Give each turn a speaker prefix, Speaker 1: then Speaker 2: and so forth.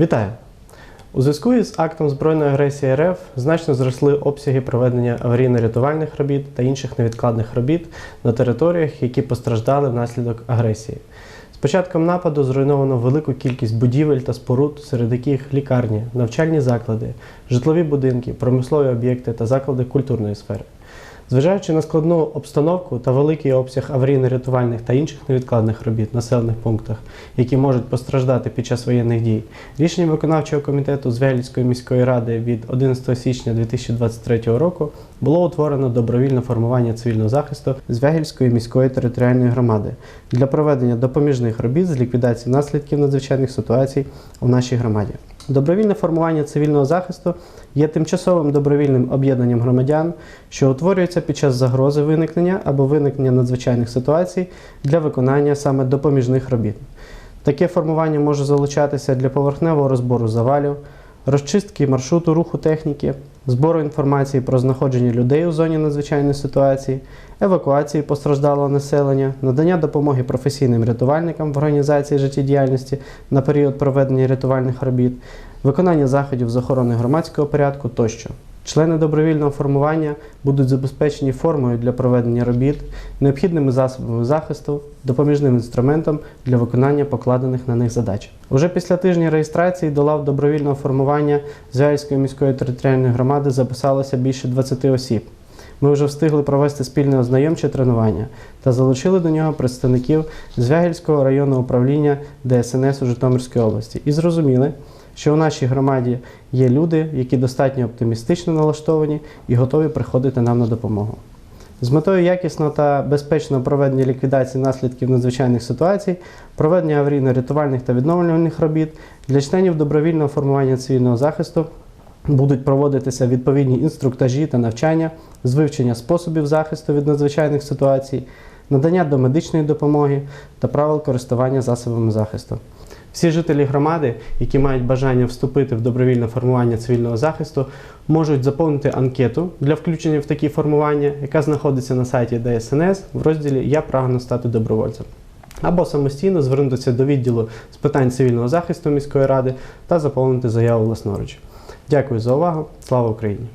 Speaker 1: Вітаю! У зв'язку із актом збройної агресії РФ значно зросли обсяги проведення аварійно-рятувальних робіт та інших невідкладних робіт на територіях, які постраждали внаслідок агресії. З початком нападу зруйновано велику кількість будівель та споруд, серед яких лікарні, навчальні заклади, житлові будинки, промислові об'єкти та заклади культурної сфери. Зважаючи на складну обстановку та великий обсяг аварійно-рятувальних та інших невідкладних робіт в населених пунктах, які можуть постраждати під час воєнних дій, рішенням виконавчого комітету Звягільської міської ради від 11 січня 2023 року було утворено добровільне формування цивільного захисту Звягільської міської територіальної громади для проведення допоміжних робіт з ліквідації наслідків надзвичайних ситуацій у нашій громаді. Добровільне формування цивільного захисту є тимчасовим добровільним об'єднанням громадян, що утворюється під час загрози виникнення або виникнення надзвичайних ситуацій для виконання саме допоміжних робіт. Таке формування може залучатися для поверхневого розбору завалів, розчистки маршруту руху техніки, збору інформації про знаходження людей у зоні надзвичайної ситуації, евакуації постраждалого населення, надання допомоги професійним рятувальникам в організації життєдіяльності на період проведення рятувальних робіт, виконання заходів з охорони громадського порядку тощо. Члени добровільного формування будуть забезпечені формою для проведення робіт, необхідними засобами захисту, допоміжним інструментом для виконання покладених на них задач. Уже після тижня реєстрації до лав добровільного формування Звяльської міської територіальної громади записалося більше 20 осіб. Ми вже встигли провести спільне ознайомче тренування та залучили до нього представників Звягільського районного управління ДСНС у Житомирській області і зрозуміли, що у нашій громаді є люди, які достатньо оптимістично налаштовані і готові приходити нам на допомогу. З метою якісного та безпечного проведення ліквідації наслідків надзвичайних ситуацій, проведення аварійно-рятувальних та відновлювальних робіт для членів добровільного формування цивільного захисту будуть проводитися відповідні інструктажі та навчання з вивчення способів захисту від надзвичайних ситуацій, надання домедичної допомоги та правил користування засобами захисту. Всі жителі громади, які мають бажання вступити в добровільне формування цивільного захисту, можуть заповнити анкету для включення в такі формування, яка знаходиться на сайті ДСНС в розділі Я прагну стати добровольцем. Або самостійно звернутися до відділу з питань цивільного захисту міської ради та заповнити заяву власноруч. Дякую за увагу. Слава Україні!